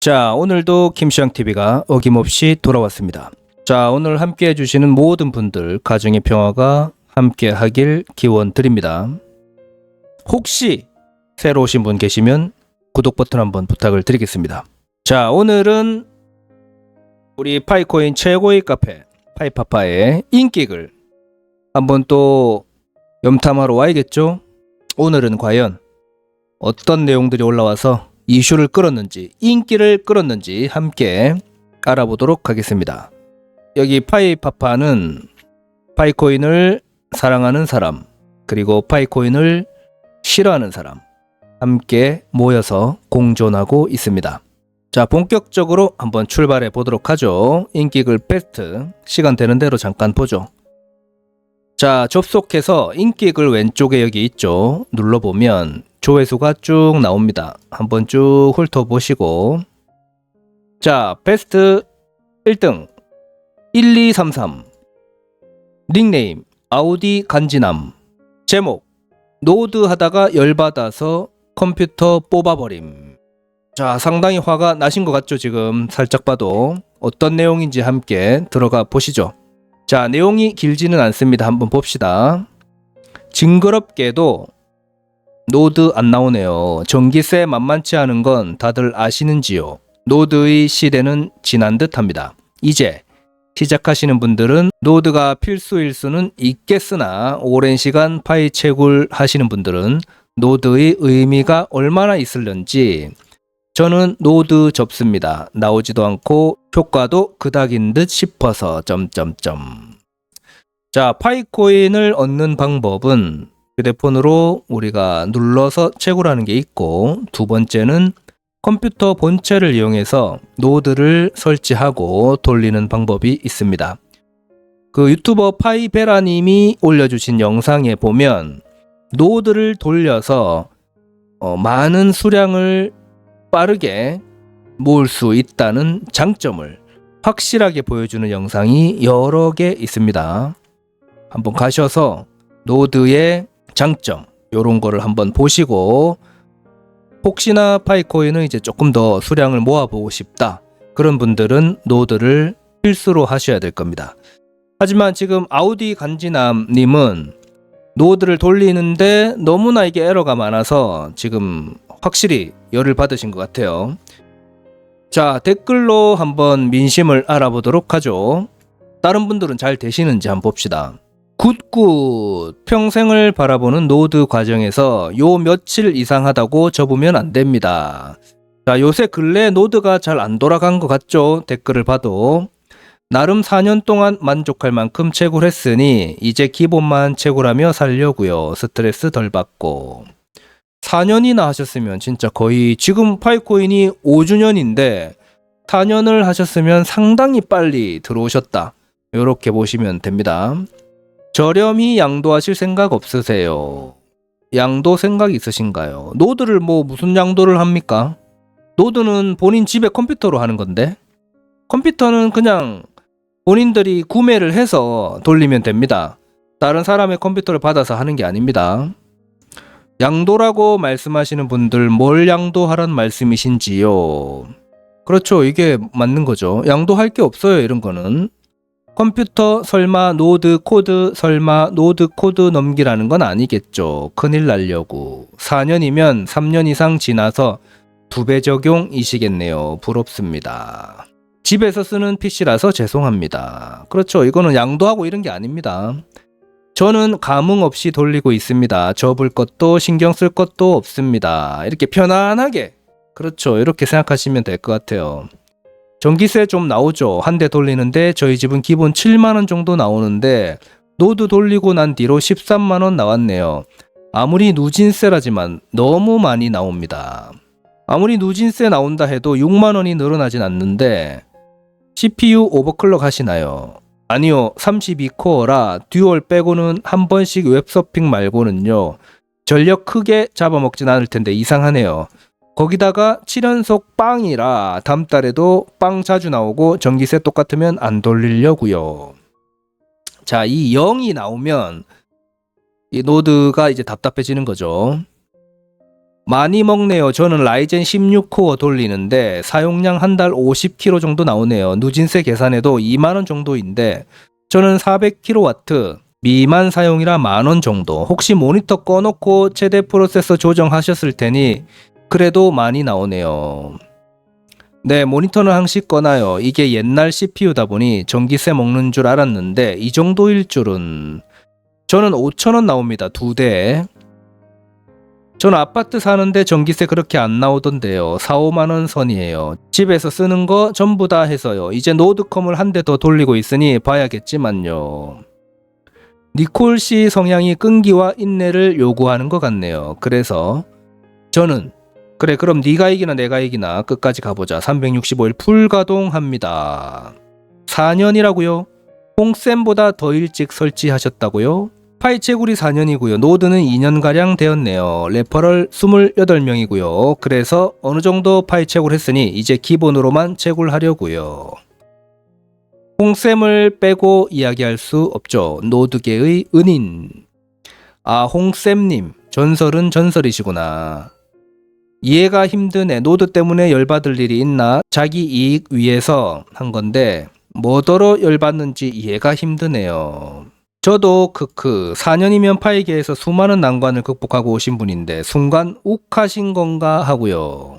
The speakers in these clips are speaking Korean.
자, 오늘도 김시영TV가 어김없이 돌아왔습니다. 자, 오늘 함께 해주시는 모든 분들, 가정의 평화가 함께 하길 기원 드립니다. 혹시 새로 오신 분 계시면 구독 버튼 한번 부탁을 드리겠습니다. 자, 오늘은 우리 파이코인 최고의 카페, 파이파파의 인기글 한번 또 염탐하러 와야겠죠? 오늘은 과연 어떤 내용들이 올라와서 이슈를 끌었는지 인기를 끌었는지 함께 알아보도록 하겠습니다. 여기 파이파파는 파이코인을 사랑하는 사람 그리고 파이코인을 싫어하는 사람 함께 모여서 공존하고 있습니다. 자, 본격적으로 한번 출발해 보도록 하죠. 인기글 베스트 시간 되는 대로 잠깐 보죠. 자, 접속해서 인기글 왼쪽에 여기 있죠. 눌러보면 조회수가 쭉 나옵니다. 한번 쭉 훑어보시고. 자, 베스트 1등. 1233 닉네임 아우디 간지남. 제목 노드 하다가 열받아서 컴퓨터 뽑아버림. 자, 상당히 화가 나신 것 같죠, 지금? 살짝 봐도. 어떤 내용인지 함께 들어가 보시죠. 자, 내용이 길지는 않습니다. 한번 봅시다. 징그럽게도 노드 안 나오네요. 전기세 만만치 않은 건 다들 아시는지요? 노드의 시대는 지난 듯 합니다. 이제 시작하시는 분들은 노드가 필수일 수는 있겠으나 오랜 시간 파이 채굴 하시는 분들은 노드의 의미가 얼마나 있을런지 저는 노드 접습니다. 나오지도 않고 효과도 그닥인 듯 싶어서 점점점. 자, 파이코인을 얻는 방법은 휴대폰으로 우리가 눌러서 채굴하는 게 있고 두 번째는 컴퓨터 본체를 이용해서 노드를 설치하고 돌리는 방법이 있습니다. 그 유튜버 파이베라 님이 올려주신 영상에 보면 노드를 돌려서 어, 많은 수량을 빠르게 모을 수 있다는 장점을 확실하게 보여주는 영상이 여러 개 있습니다. 한번 가셔서 노드의 장점 요런 거를 한번 보시고 혹시나 파이코인은 이제 조금 더 수량을 모아보고 싶다 그런 분들은 노드를 필수로 하셔야 될 겁니다. 하지만 지금 아우디 간지남님은 노드를 돌리는데 너무나 이게 에러가 많아서 지금 확실히 열을 받으신 것 같아요. 자, 댓글로 한번 민심을 알아보도록 하죠. 다른 분들은 잘 되시는지 한번 봅시다. 굿굿 평생을 바라보는 노드 과정에서 요 며칠 이상 하다고 접으면 안 됩니다. 자, 요새 근래 노드가 잘 안 돌아간 것 같죠? 댓글을 봐도. 나름 4년 동안 만족할 만큼 채굴했으니 이제 기본만 채굴하며 살려고요. 스트레스 덜 받고. 4년이나 하셨으면 진짜 거의 지금 파이코인이 5주년인데 4년을 하셨으면 상당히 빨리 들어오셨다. 이렇게 보시면 됩니다. 저렴히 양도하실 생각 없으세요? 양도 생각 있으신가요? 노드를 뭐 무슨 양도를 합니까? 노드는 본인 집에 컴퓨터로 하는 건데 컴퓨터는 그냥 본인들이 구매를 해서 돌리면 됩니다. 다른 사람의 컴퓨터를 받아서 하는 게 아닙니다. 양도라고 말씀하시는 분들 뭘 양도하란 말씀이신지요? 그렇죠. 이게 맞는 거죠. 양도할 게 없어요. 이런 거는. 컴퓨터 설마 노드 코드 설마 노드 코드 넘기라는 건 아니겠죠. 큰일 날려고. 4년이면 3년 이상 지나서 두 배 적용이시겠네요. 부럽습니다. 집에서 쓰는 PC라서 죄송합니다. 그렇죠. 이거는 양도하고 이런 게 아닙니다. 저는 감흥 없이 돌리고 있습니다. 접을 것도 신경 쓸 것도 없습니다. 이렇게 편안하게 그렇죠. 이렇게 생각하시면 될 것 같아요. 전기세 좀 나오죠. 한 대 돌리는데 저희 집은 기본 7만 원 정도 나오는데 노드 돌리고 난 뒤로 13만 원 나왔네요. 아무리 누진세라지만 너무 많이 나옵니다. 아무리 누진세 나온다 해도 6만 원이 늘어나진 않는데 CPU 오버클럭 하시나요? 아니요. 32코어라 듀얼 빼고는 한 번씩 웹서핑 말고는요. 전력 크게 잡아먹진 않을 텐데 이상하네요. 거기다가 7연속 빵이라 다음 달에도 빵 자주 나오고 전기세 똑같으면 안 돌리려고요. 자, 이 0이 나오면 이 노드가 이제 답답해지는 거죠. 많이 먹네요. 저는 라이젠 16코어 돌리는데 사용량 한 달 50kg 정도 나오네요. 누진세 계산해도 2만 원 정도인데 저는 400kW 미만 사용이라 만원 정도. 혹시 모니터 꺼놓고 최대 프로세서 조정하셨을 테니 그래도 많이 나오네요. 네, 모니터는 항시 꺼놔요. 이게 옛날 CPU다 보니 전기세 먹는 줄 알았는데 이 정도일 줄은 저는 5천원 나옵니다. 두 대. 저 는 아파트 사는데 전기세 그렇게 안 나오던데요. 4, 5만 원 선이에요. 집에서 쓰는 거 전부 다 해서요. 이제 노드컴을 한 대 더 돌리고 있으니 봐야겠지만요. 니콜 씨 성향이 끈기와 인내를 요구하는 것 같네요. 그래서 저는 그래 그럼 네가 이기나 내가 이기나 끝까지 가보자. 365일 풀가동합니다. 4년이라고요? 홍쌤보다 더 일찍 설치하셨다고요? 파이채굴이 4년이고요. 노드는 2년가량 되었네요. 레퍼럴 28명이고요. 그래서 어느 정도 파이채굴 했으니 이제 기본으로만 채굴하려고요. 홍쌤을 빼고 이야기할 수 없죠. 노드계의 은인. 아, 홍쌤님. 전설은 전설이시구나. 이해가 힘드네. 노드 때문에 열받을 일이 있나? 자기 이익 위해서 한 건데, 뭐더러 열받는지 이해가 힘드네요. 저도 크크 4년이면 파이계에서 수많은 난관을 극복하고 오신 분인데 순간 욱하신 건가 하고요.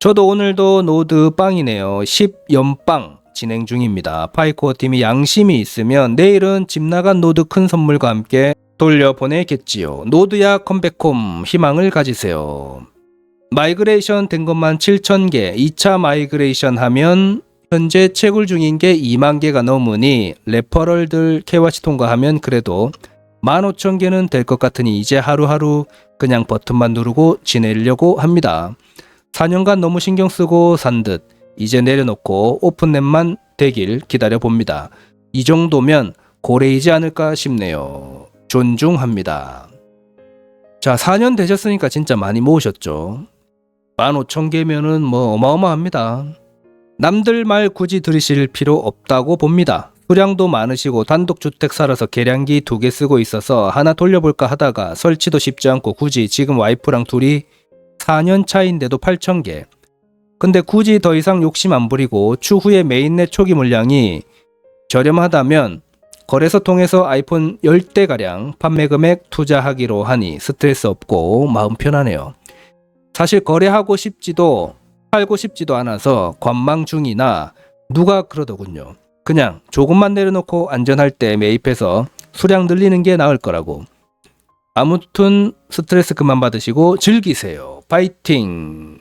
저도 오늘도 노드 빵이네요. 10연빵 진행 중입니다. 파이코어 팀이 양심이 있으면 내일은 집 나간 노드 큰 선물과 함께 돌려보내겠지요. 노드야 컴백홈 희망을 가지세요. 마이그레이션 된 것만 7,000개, 2차 마이그레이션 하면 현재 채굴 중인 게 2만 개가 넘으니 레퍼럴들 KYC 통과하면 그래도 15,000개는 될 것 같으니 이제 하루하루 그냥 버튼만 누르고 지내려고 합니다. 4년간 너무 신경 쓰고 산 듯 이제 내려놓고 오픈넷만 되길 기다려 봅니다. 이 정도면 고래이지 않을까 싶네요. 존중합니다. 자, 4년 되셨으니까 진짜 많이 모으셨죠. 15,000개면은 뭐 어마어마합니다. 남들 말 굳이 들으실 필요 없다고 봅니다. 수량도 많으시고 단독주택 살아서 계량기 두 개 쓰고 있어서 하나 돌려볼까 하다가 설치도 쉽지 않고 굳이 지금 와이프랑 둘이 4년 차인데도 8,000개. 근데 굳이 더 이상 욕심 안 부리고 추후에 메인넷 초기 물량이 저렴하다면 거래소 통해서 아이폰 10대가량 판매 금액 투자하기로 하니 스트레스 없고 마음 편하네요. 사실 거래하고 싶지도 팔고 싶지도 않아서 관망 중이나 누가 그러더군요. 그냥 조금만 내려놓고 안전할 때 매입해서 수량 늘리는 게 나을 거라고. 아무튼 스트레스 그만 받으시고 즐기세요. 파이팅!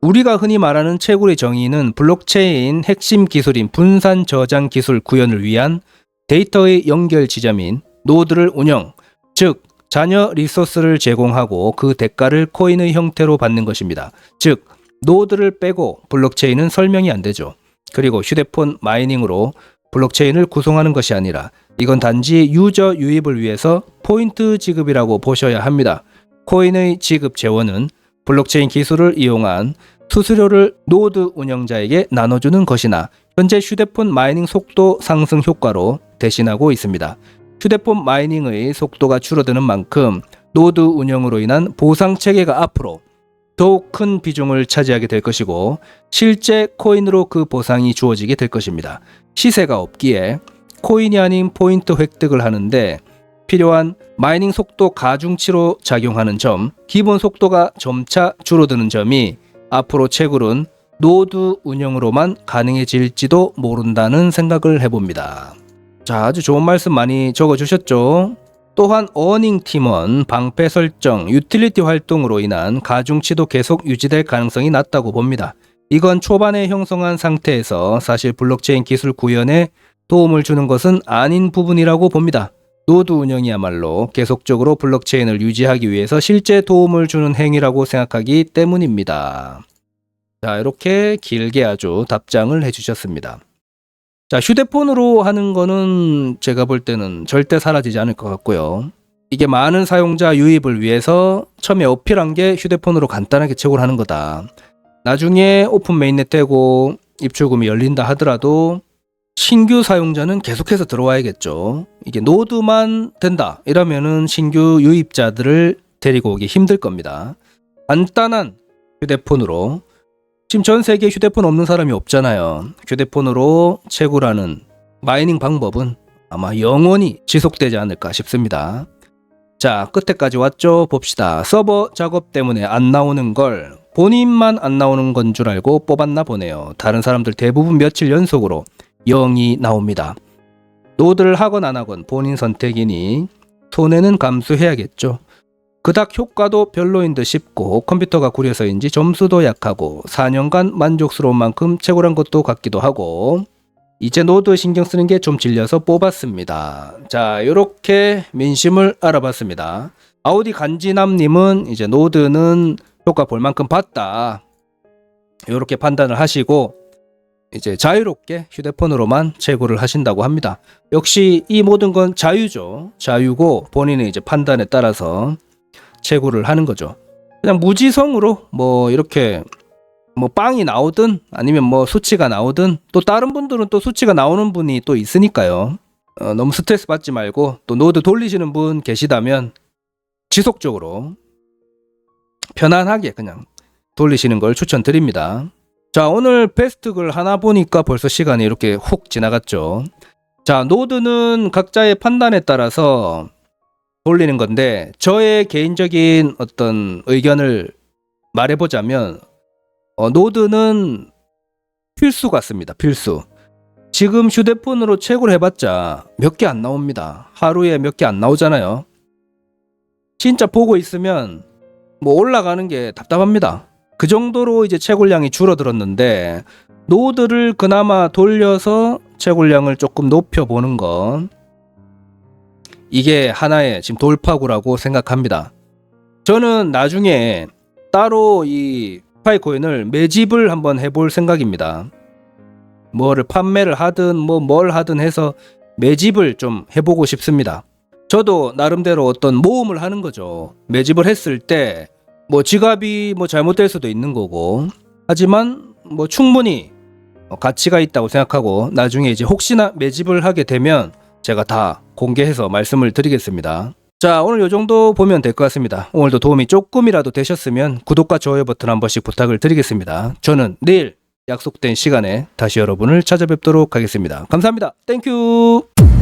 우리가 흔히 말하는 채굴의 정의는 블록체인 핵심 기술인 분산 저장 기술 구현을 위한 데이터의 연결 지점인 노드를 운영, 즉 자녀 리소스를 제공하고 그 대가를 코인의 형태로 받는 것입니다. 즉 노드를 빼고 블록체인은 설명이 안 되죠. 그리고 휴대폰 마이닝으로 블록체인을 구성하는 것이 아니라 이건 단지 유저 유입을 위해서 포인트 지급이라고 보셔야 합니다. 코인의 지급 재원은 블록체인 기술을 이용한 수수료를 노드 운영자에게 나눠주는 것이나 현재 휴대폰 마이닝 속도 상승 효과로 대신하고 있습니다. 휴대폰 마이닝의 속도가 줄어드는 만큼 노드 운영으로 인한 보상 체계가 앞으로 더욱 큰 비중을 차지하게 될 것이고 실제 코인으로 그 보상이 주어지게 될 것입니다. 시세가 없기에 코인이 아닌 포인트 획득을 하는데 필요한 마이닝 속도 가중치로 작용하는 점, 기본 속도가 점차 줄어드는 점이 앞으로 채굴은 노드 운영으로만 가능해질지도 모른다는 생각을 해봅니다. 자, 아주 좋은 말씀 많이 적어주셨죠? 또한 어닝 팀원 방패 설정, 유틸리티 활동으로 인한 가중치도 계속 유지될 가능성이 낮다고 봅니다. 이건 초반에 형성한 상태에서 사실 블록체인 기술 구현에 도움을 주는 것은 아닌 부분이라고 봅니다. 노드 운영이야말로 계속적으로 블록체인을 유지하기 위해서 실제 도움을 주는 행위라고 생각하기 때문입니다. 자, 이렇게 길게 아주 답장을 해주셨습니다. 자, 휴대폰으로 하는 거는 제가 볼 때는 절대 사라지지 않을 것 같고요. 이게 많은 사용자 유입을 위해서 처음에 어필한 게 휴대폰으로 간단하게 채굴 하는 거다. 나중에 오픈 메인넷 되고 입출금이 열린다 하더라도 신규 사용자는 계속해서 들어와야겠죠. 이게 노드만 된다 이러면은 신규 유입자들을 데리고 오기 힘들 겁니다. 간단한 휴대폰으로 지금 전 세계 휴대폰 없는 사람이 없잖아요. 휴대폰으로 채굴하는 마이닝 방법은 아마 영원히 지속되지 않을까 싶습니다. 자, 끝에까지 왔죠? 봅시다. 서버 작업 때문에 안 나오는 걸 본인만 안 나오는 건 줄 알고 뽑았나 보네요. 다른 사람들 대부분 며칠 연속으로 0이 나옵니다. 노드를 하건 안 하건 본인 선택이니 손해는 감수해야겠죠. 그닥 효과도 별로인 듯 싶고 컴퓨터가 구려서인지 점수도 약하고 4년간 만족스러운 만큼 채굴한 것도 같기도 하고 이제 노드 신경 쓰는 게 좀 질려서 뽑았습니다. 자, 요렇게 민심을 알아봤습니다. 아우디 간지남님은 이제 노드는 효과 볼 만큼 봤다. 요렇게 판단을 하시고 이제 자유롭게 휴대폰으로만 채굴을 하신다고 합니다. 역시 이 모든 건 자유죠. 자유고 본인의 이제 판단에 따라서 채굴을 하는 거죠. 그냥 무지성으로 뭐 이렇게 뭐 빵이 나오든 아니면 뭐 수치가 나오든 또 다른 분들은 또 수치가 나오는 분이 또 있으니까요. 어, 너무 스트레스 받지 말고 또 노드 돌리시는 분 계시다면 지속적으로 편안하게 그냥 돌리시는 걸 추천드립니다. 자, 오늘 베스트글 하나 보니까 벌써 시간이 이렇게 훅 지나갔죠. 자, 노드는 각자의 판단에 따라서 돌리는 건데 저의 개인적인 어떤 의견을 말해보자면 어, 노드는 필수 같습니다. 필수. 지금 휴대폰으로 채굴 해봤자 몇 개 안 나옵니다. 하루에 몇 개 안 나오잖아요. 진짜 보고 있으면 뭐 올라가는 게 답답합니다. 그 정도로 이제 채굴량이 줄어들었는데 노드를 그나마 돌려서 채굴량을 조금 높여보는 건 이게 하나의 지금 돌파구라고 생각합니다. 저는 나중에 따로 이 파이코인을 매집을 한번 해볼 생각입니다. 뭐를 판매를 하든 뭐 뭘 하든 해서 매집을 좀 해보고 싶습니다. 저도 나름대로 어떤 모험을 하는 거죠. 매집을 했을 때 뭐 지갑이 뭐 잘못될 수도 있는 거고 하지만 뭐 충분히 어, 가치가 있다고 생각하고 나중에 이제 혹시나 매집을 하게 되면 제가 다 공개해서 말씀을 드리겠습니다. 자, 오늘 요 정도 보면 될 것 같습니다. 오늘도 도움이 조금이라도 되셨으면 구독과 좋아요 버튼 한 번씩 부탁을 드리겠습니다. 저는 내일 약속된 시간에 다시 여러분을 찾아뵙도록 하겠습니다. 감사합니다. 땡큐!